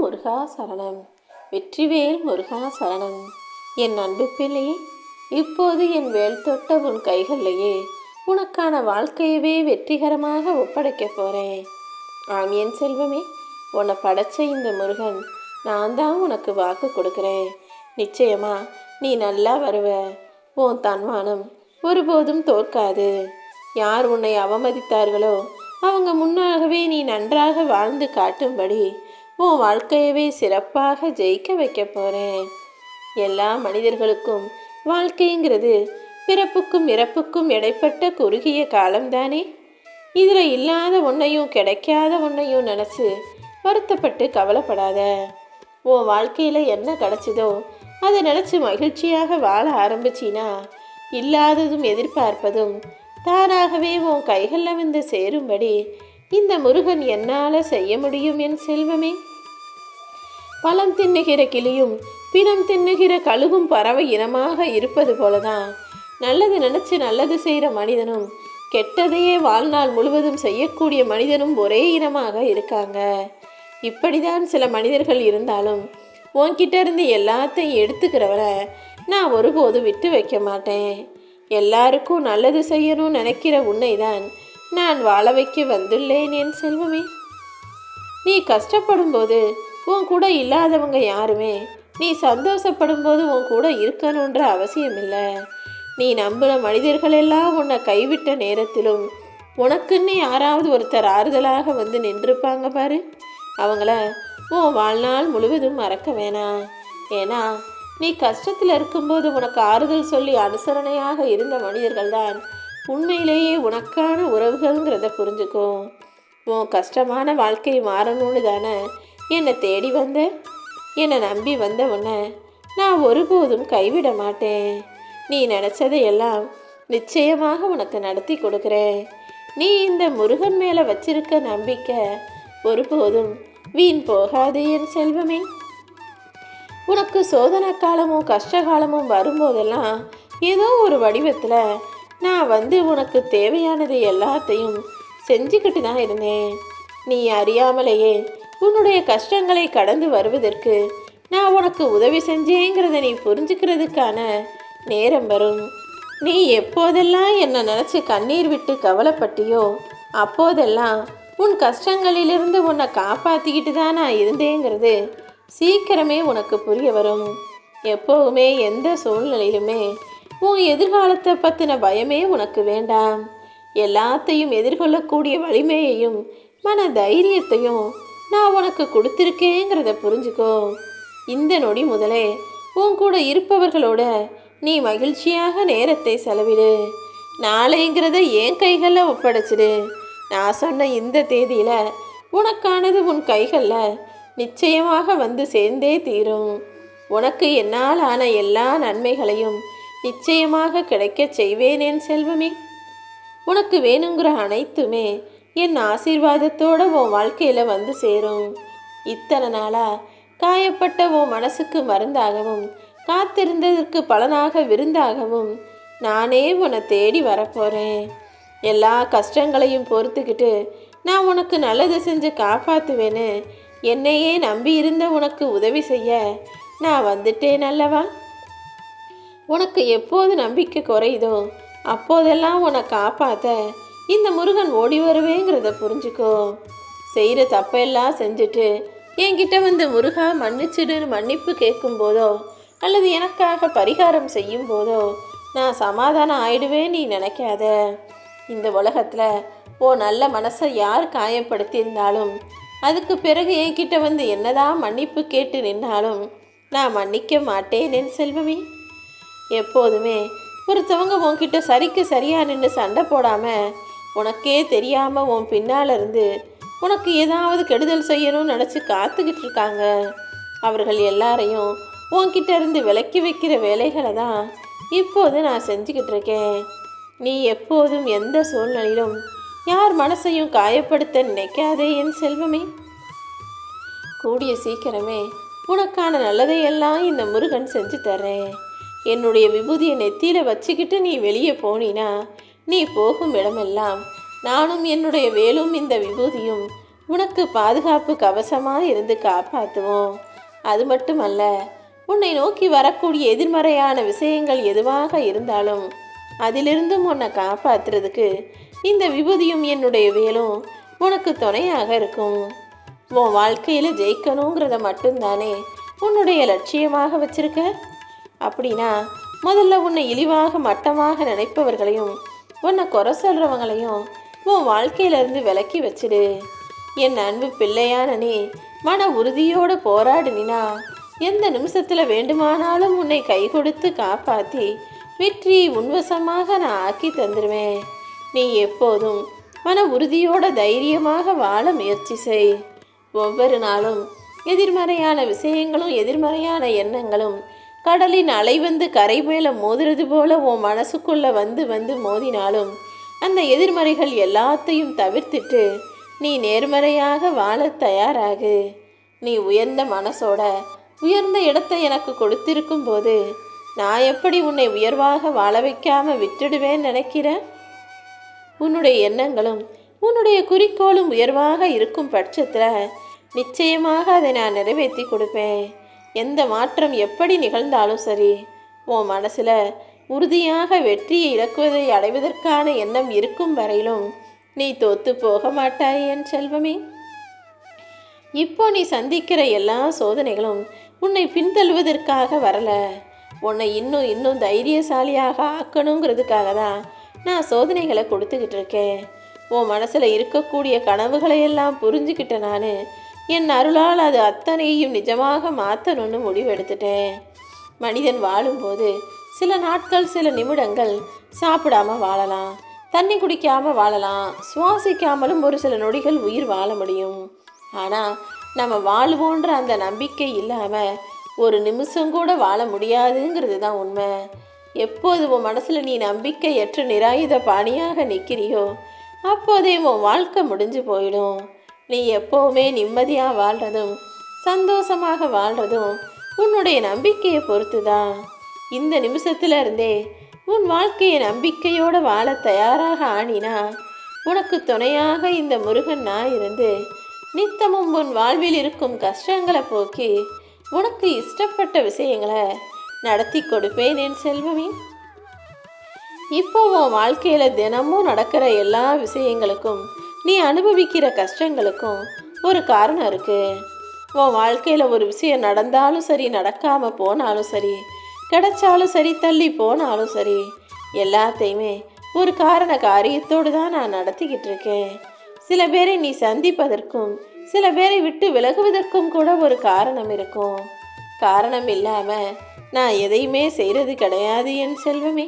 முருகா சரணம் வெற்றிவேல் முருகா சரணம் என் அன்பு பிள்ளையே இப்போது என் வேல் தொட்ட உன் கைகளிலேயே உனக்கான வாழ்க்கையவே வெற்றிகரமாக ஒப்படைக்கப் போகிறேன் ஆம் என் செல்வமே உன்னை படைச்ச இந்த முருகன் நான் தான் உனக்கு வாக்கு கொடுக்குறேன். நிச்சயமா நீ நல்லா வருவ. உன் தன்மானம் ஒருபோதும் தோற்காது. யார் உன்னை அவமதித்தார்களோ அவங்க முன்னாகவே நீ நன்றாக வாழ்ந்து காட்டும்படி உன் வாழ்க்கையவே சிறப்பாக ஜெயிக்க வைக்க போகிறேன் எல்லா மனிதர்களுக்கும் வாழ்க்கைங்கிறது பிறப்புக்கும் இறப்புக்கும் இடைப்பட்ட குறுகிய காலம்தானே? இதில் இல்லாத ஒன்றையும் கிடைக்காத ஒன்றையும் நினச்சி வருத்தப்பட்டு கவலைப்படாத. உன் வாழ்க்கையில் என்ன கிடச்சிதோ அதை நினச்சி மகிழ்ச்சியாக வாழ ஆரம்பிச்சினா இல்லாததும் எதிர்பார்ப்பதும் தானாகவே உன் கைகளில் வந்து சேரும்படி இந்த முருகன் என்னால் செய்ய முடியும் என் செல்வமே? பழம் தின்னுகிற கிளியும் பிணம் தின்னுகிற கழுகும் பறவை இனமாக இருப்பது போலதான். நல்லது நினச்சி நல்லது செய்கிற மனிதனும் கெட்டதையே வாழ்நாள் முழுவதும் செய்யக்கூடிய மனிதனும் ஒரே இனமாக இருக்காங்க. இப்படிதான் சில மனிதர்கள் இருந்தாலும் உன்கிட்ட இருந்து எல்லாத்தையும் எடுத்துக்கிறவரை நான் ஒருபோதும் விட்டு வைக்க மாட்டேன். எல்லாருக்கும் நல்லது செய்யணும்னு நினைக்கிற உன்னைதான் நான் வாழ வைக்க வந்துள்ளேன் என் செல்வமே. நீ கஷ்டப்படும் போது உன் கூட இல்லாதவங்க யாருமே? நீ சந்தோஷப்படும் போது உன் கூட இருக்கணுன்ற அவசியம் இல்லை நீ நம்புகிற மனிதர்கள் எல்லாம் உன்னை கைவிட்ட நேரத்திலும் உனக்குன்னு யாராவது ஒருத்தர் ஆறுதலாக வந்து நின்றுப்பாங்க பாரு. அவங்கள உன் வாழ்நாள் முழுவதும் மறக்க வேணாம். ஏன்னா நீ கஷ்டத்தில் இருக்கும்போது உனக்கு ஆறுதல் சொல்லி அனுசரணையாக இருந்த மனிதர்கள் தான் உண்மையிலேயே உனக்கான உறவுகள்ங்கிறத புரிஞ்சுக்கோ. உன் கஷ்டமான வாழ்க்கை மாறணும்னு தானே என்னை தேடி வந்த என்னை நம்பி வந்த உன்னை நான் ஒருபோதும் கைவிட மாட்டேன். நீ நினச்சதையெல்லாம் நிச்சயமாக உனக்கு நடத்தி கொடுக்குறேன். நீ இந்த முருகன் மேலே வச்சிருக்க நம்பிக்கை ஒருபோதும் வீண் போகாது என் செல்வமே. உனக்கு சோதனை காலமும் கஷ்ட காலமும் வரும்போதெல்லாம் ஏதோ ஒரு வடிவத்தில் நான் வந்து உனக்கு தேவையானது எல்லாத்தையும் செஞ்சுக்கிட்டு தான் இருந்தேன். நீ அறியாமலேயே உன்னுடைய கஷ்டங்களை கடந்து வருவதற்கு நான் உனக்கு உதவி செஞ்சேங்கிறத நீ புரிஞ்சுக்கிறதுக்கான நேரம் வரும். நீ எப்போதெல்லாம் என்னை நினச்சி கண்ணீர் விட்டு கவலைப்பட்டியோ அப்போதெல்லாம் உன் கஷ்டங்களிலிருந்து உன்னை காப்பாற்றிக்கிட்டு தான் நான் இருந்தேங்கிறது சீக்கிரமே உனக்கு புரிய வரும். எப்போவுமே எந்த சூழ்நிலையிலுமே உன் எதிர்காலத்தை பற்றின பயமே உனக்கு வேண்டாம். எல்லாத்தையும் எதிர்கொள்ளக்கூடிய வலிமையையும் மன தைரியத்தையும் நான் உனக்கு கொடுத்துருக்கேங்கிறத புரிஞ்சுக்கோ. இந்த நொடி முதலே உன் கூட இருப்பவர்களோட நீ மகிழ்ச்சியாக நேரத்தை செலவிடு. நாளைங்கிறத என் கைகளில் ஒப்படைச்சிடு. நான் சொன்ன இந்த தேதியில் உனக்கானது உன் கைகளில் நிச்சயமாக வந்து சேர்ந்தே தீரும். உனக்கு என்னால் ஆன எல்லா நன்மைகளையும் நிச்சயமாக கிடைக்கச் செய்வேன் என் செல்வமே. உனக்கு வேணுங்கிற அனைத்துமே என் ஆசீர்வாதத்தோட உன் வாழ்க்கையில் வந்து சேரும். இத்தனை நாளாக காயப்பட்ட உன் மனசுக்கு மருந்தாகவும் காத்திருந்ததற்கு பலனாக விருந்தாகவும் நானே உன்னை தேடி வரப்போகிறேன் எல்லா கஷ்டங்களையும் பொறுத்துக்கிட்டு நான் உனக்கு நல்லது செஞ்சு காப்பாற்றுவேன்னு என்னையே நம்பி இருந்த உனக்கு உதவி செய்ய நான் வந்துட்டேன் அல்லவா? உனக்கு எப்போது நம்பிக்கை குறையுதோ அப்போதெல்லாம் உன்னை காப்பாற்ற இந்த முருகன் ஓடி வருவேங்கிறத புரிஞ்சுக்கோ. செய்கிற தப்பெல்லாம் செஞ்சுட்டு என்கிட்ட வந்து முருகா மன்னிச்சிடுன்னு மன்னிப்பு கேட்கும் போதோ அல்லது எனக்காக பரிகாரம் செய்யும் போதோ நான் சமாதானம் ஆயிடுவேன் நீ நினைக்காத. இந்த உலகத்தில் ஓ நல்ல மனசை யார் காயப்படுத்தியிருந்தாலும் அதுக்கு பிறகு என்கிட்ட வந்து என்னதான் மன்னிப்பு கேட்டு நின்னாலும் நான் மன்னிக்க மாட்டேன் என் செல்வமே. எப்போதுமே ஒருத்தவங்க உன்கிட்ட சரிக்கு சரியாக நின்று சண்டை போடாமல் உனக்கே தெரியாமல் உன் பின்னால் இருந்து உனக்கு ஏதாவது கெடுதல் செய்யணும்னு நினச்சி காத்துக்கிட்டு இருக்காங்க. அவர்கள் எல்லாரையும் உன்கிட்ட இருந்து விலக்கி வைக்கிற வேலைகளை தான் இப்போது நான் செஞ்சுக்கிட்டு இருக்கேன். நீ எப்போதும் எந்த சூழ்நிலையிலும் யார் மனசையும் காயப்படுத்த நினைக்காதே என் செல்வமே. கூடிய சீக்கிரமே உனக்கான நல்லதையெல்லாம் இந்த முருகன் செஞ்சு தர்றேன் என்னுடைய விபூதியை நெத்தியில் வச்சுக்கிட்டு நீ வெளியே போனினா நீ போகும் இடமெல்லாம் நானும் என்னுடைய வேலும் இந்த விபூதியும் உனக்கு பாதுகாப்பு கவசமாக இருந்து காப்பாற்றுவோம் அது மட்டுமல்ல உன்னை நோக்கி வரக்கூடிய எதிர்மறையான விஷயங்கள் எதுவாக இருந்தாலும் அதிலிருந்தும் உன்னை காப்பாத்துறதுக்கு இந்த விபூதியும் என்னுடைய வேலும் உனக்கு துணையாக இருக்கும். உன் வாழ்க்கையில் ஜெயிக்கணுங்கிறத மட்டும்தானே உன்னுடைய லட்சியமாக வச்சிருக்க? அப்படின்னா முதல்ல உன்னை இழிவாக மட்டமாக நினைப்பவர்களையும் உன்னை குறை சொல்கிறவங்களையும் உன் வாழ்க்கையிலேருந்து விலக்கி வச்சிடு. என் அன்பு பிள்ளையான நீ மன உறுதியோடு போராடினா எந்த நிமிஷத்தில் வேண்டுமானாலும் உன்னை கை கொடுத்து காப்பாற்றி வெற்றி உன்வசமாக நான் ஆக்கி தந்துடுவேன் நீ எப்போதும் மன உறுதியோட தைரியமாக வாழ முயற்சி செய். ஒவ்வொரு நாளும் எதிர்மறையான விஷயங்களும் எதிர்மறையான எண்ணங்களும் கடலின் அலை வந்து கரை மேலே மோதுறது போல உன் மனசுக்குள்ளே வந்து வந்து மோதினாலும் அந்த எதிர்மறைகள் எல்லாத்தையும் தவிர்த்துட்டு நீ நேர்மறையாக வாழ தயாராகு. நீ உயர்ந்த மனசோட உயர்ந்த இடத்தை எனக்கு கொடுத்திருக்கும் போது நான் எப்படி உன்னை உயர்வாக வாழ வைக்காம விட்டுடுவேன் நினைக்கிறேன் உன்னுடைய எண்ணங்களும் உன்னுடைய குறிக்கோளும் உயர்வாக இருக்கும் பட்சத்தில் நிச்சயமாக அதை நான் நிறைவேற்றி கொடுப்பேன். எந்த மாற்றம் எப்படி நிகழ்ந்தாலும் சரி உன் மனசில் உறுதியாக வெற்றியை இழக்குவதை அடைவதற்கான எண்ணம் இருக்கும் வரையிலும் நீ தோத்து போக மாட்டாய் என் செல்வமே. இப்போ நீ சந்திக்கிற எல்லா சோதனைகளும் உன்னை பின்தள்ளுவதற்காக வரல. உன்னை இன்னும் இன்னும் தைரியசாலியாக ஆக்கணுங்கிறதுக்காக தான் நான் சோதனைகளை கொடுத்துக்கிட்டு இருக்கேன். உன் மனசில் இருக்கக்கூடிய கனவுகளையெல்லாம் புரிஞ்சுக்கிட்டேன் புரிஞ்சுக்கிட்ட நான் என் அருளால் அது அத்தனையும் நிஜமாக மாற்றணும்னு முடிவெடுத்துட்டேன். மனிதன் வாழும்போது சில நாட்கள் சில நிமிடங்கள் சாப்பிடாம வாழலாம் தண்ணி குடிக்காமல் வாழலாம் சுவாசிக்காமலும் ஒரு சில நொடிகள் உயிர் வாழ முடியும். ஆனால் நம்ம வாழ்வோன்ற அந்த நம்பிக்கை இல்லாமல் ஒரு நிமிஷம் கூட வாழ முடியாதுங்கிறது தான் உண்மை. எப்போது உன் மனசில் நீ நம்பிக்கையற்ற நிராயுத பாணியாக நிற்கிறியோ அப்போதே உன் வாழ்க்கை முடிஞ்சு போயிடும். நீ எப்போவுமே நிம்மதியாக வாழ்கிறதும் சந்தோஷமாக வாழ்கிறதும் உன்னுடைய நம்பிக்கையை பொறுத்து தான் இந்த நிமிஷத்துல இருந்தே உன் வாழ்க்கையை நம்பிக்கையோடு வாழ தயாராக ஆணினா உனக்கு துணையாக இந்த முருகன் நான் இருந்து நித்தமும் உன் வாழ்வில் இருக்கும் கஷ்டங்களை போக்கி உனக்கு இஷ்டப்பட்ட விஷயங்களை நடத்தி கொடுப்பேன் என் செல்வமே. இப்போ உன் வாழ்க்கையில் தினமும் நடக்கிற எல்லா விஷயங்களுக்கும் நீ அனுபவிக்கிற கஷ்டங்களுக்கும் ஒரு காரணம் இருக்குது உன் வாழ்க்கையில் ஒரு விஷயம் நடந்தாலும் சரி நடக்காமல் போனாலும் சரி கிடைச்சாலும் சரி தள்ளி போனாலும் சரி எல்லாத்தையுமே ஒரு காரண காரியத்தோடு தான் நான் நடத்திக்கிட்டு இருக்கேன். சில பேரை நீ சந்திப்பதற்கும் சில பேரை விட்டு விலகுவதற்கும் கூட ஒரு காரணம் இருக்கும். காரணம் இல்லாமல் நான் எதையுமே செய்கிறது கிடையாது என் செல்வமே.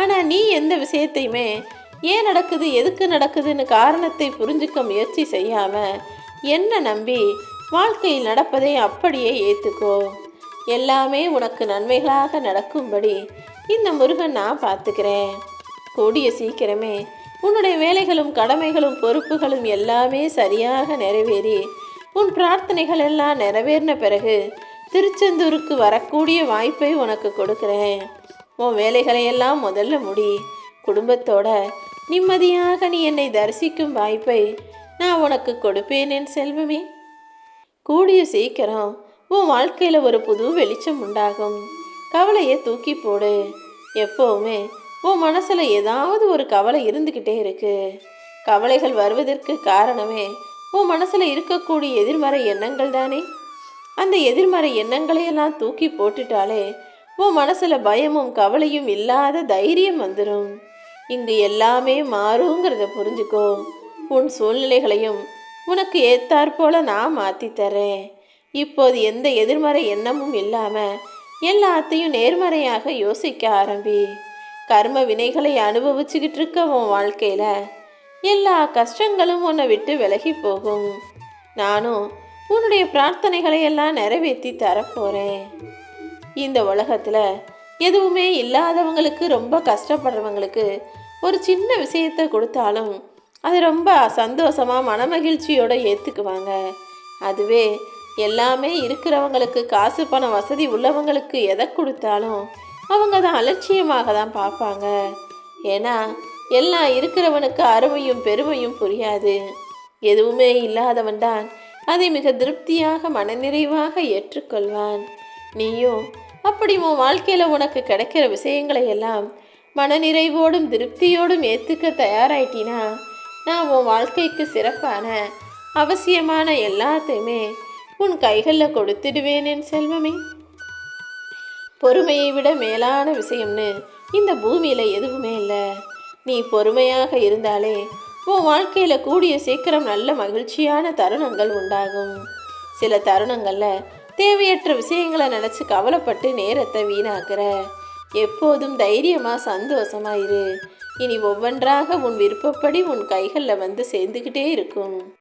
ஆனால் நீ எந்த விஷயத்தையுமே ஏன் நடக்குது எதுக்கு நடக்குதுன்னு காரணத்தை புரிஞ்சுக்க முயற்சி செய்யாமல் என்ன நம்பி வாழ்க்கையில் நடப்பதை அப்படியே ஏற்றுக்கோ எல்லாமே உனக்கு நன்மைகளாக நடக்கும்படி இந்த முருகன் நான் பார்த்துக்கிறேன். கூடிய சீக்கிரமே உன்னுடைய வேலைகளும் கடமைகளும் பொறுப்புகளும் எல்லாமே சரியாக நிறைவேறி உன் பிரார்த்தனைகள் எல்லாம் நிறைவேறின பிறகு திருச்செந்தூருக்கு வரக்கூடிய வாய்ப்பை உனக்கு கொடுக்குறேன். உன் வேலைகளையெல்லாம் முதல்ல முடி. குடும்பத்தோட நிம்மதியாக நீ என்னை தரிசிக்கும் வாய்ப்பை நான் உனக்கு கொடுப்பேன் என் செல்வமே. கூடிய சீக்கிரம் உன் வாழ்க்கையில் ஒரு புது வெளிச்சம் உண்டாகும். கவலையை தூக்கி போடு. எப்போவுமே உன் மனசில் ஏதாவது ஒரு கவலை இருந்துக்கிட்டே இருக்கு. கவலைகள் வருவதற்கு காரணமே உன் மனசில் இருக்கக்கூடிய எதிர்மறை எண்ணங்கள் தானே. அந்த எதிர்மறை எண்ணங்களையெல்லாம் தூக்கி போட்டுட்டாலே உன் மனசில் பயமும் கவலையும் இல்லாத தைரியம் வந்துடும் இங்கு எல்லாமே மாறுங்கிறத புரிஞ்சுக்கோ. உன் சூழ்நிலைகளையும் உனக்கு ஏத்தாற்போல நான் மாற்றி தரேன் இப்போது எந்த எதிர்மறை எண்ணமும் இல்லாமல் எல்லாத்தையும் நேர்மறையாக யோசிக்க ஆரம்பி. கர்ம வினைகளை அனுபவிச்சுக்கிட்டு இருக்க உன் வாழ்க்கையில் எல்லா கஷ்டங்களும் உன்னை விட்டு விலகி போகும். நானும் உன்னுடைய பிரார்த்தனைகளை எல்லாம் நிறைவேற்றி தரப்போகிறேன் இந்த உலகத்தில் எதுவுமே இல்லாதவங்களுக்கு ரொம்ப கஷ்டப்படுறவங்களுக்கு ஒரு சின்ன விஷயத்தை கொடுத்தாலும் அது ரொம்ப சந்தோஷமாக மனமகிழ்ச்சியோடு ஏற்றுக்குவாங்க அதுவே எல்லாமே இருக்கிறவங்களுக்கு காசு பணம் வசதி உள்ளவங்களுக்கு எதை கொடுத்தாலும் அவங்க தான் அலட்சியமாக தான் பார்ப்பாங்க. ஏன்னா எல்லாம் இருக்கிறவனுக்கு அருமையும் பெருமையும் புரியாது. எதுவுமே இல்லாதவன்தான் அதை மிக திருப்தியாக மனநிறைவாக ஏற்றுக்கொள்வான். நீயும் அப்படி உன் வாழ்க்கையில் உனக்கு கிடைக்கிற விஷயங்களை எல்லாம் மனநிறைவோடும் திருப்தியோடும் ஏற்றுக்க தயாராயிட்டினா நான் உன் வாழ்க்கைக்கு சிறப்பான அவசியமான எல்லாத்தையுமே உன் கைகளில் கொடுத்துடுவேன் என் செல்வமே. பொறுமையை விட மேலான விஷயம்னு இந்த பூமியில் எதுவுமே இல்லை. நீ பொறுமையாக இருந்தாலே உன் வாழ்க்கையில் கூடிய சீக்கிரம் நல்ல மகிழ்ச்சியான தருணங்கள் உண்டாகும். சில தருணங்களில் தேவையற்ற விஷயங்களை நினச்சி கவலைப்பட்டு நேரத்தை வீணாக்குற. எப்போதும் தைரியமாக சந்தோஷமா இரு. இனி ஒவ்வொன்றாக உன் விருப்பப்படி உன் கைகளில் வந்து சேர்ந்துக்கிட்டே இருக்கும்.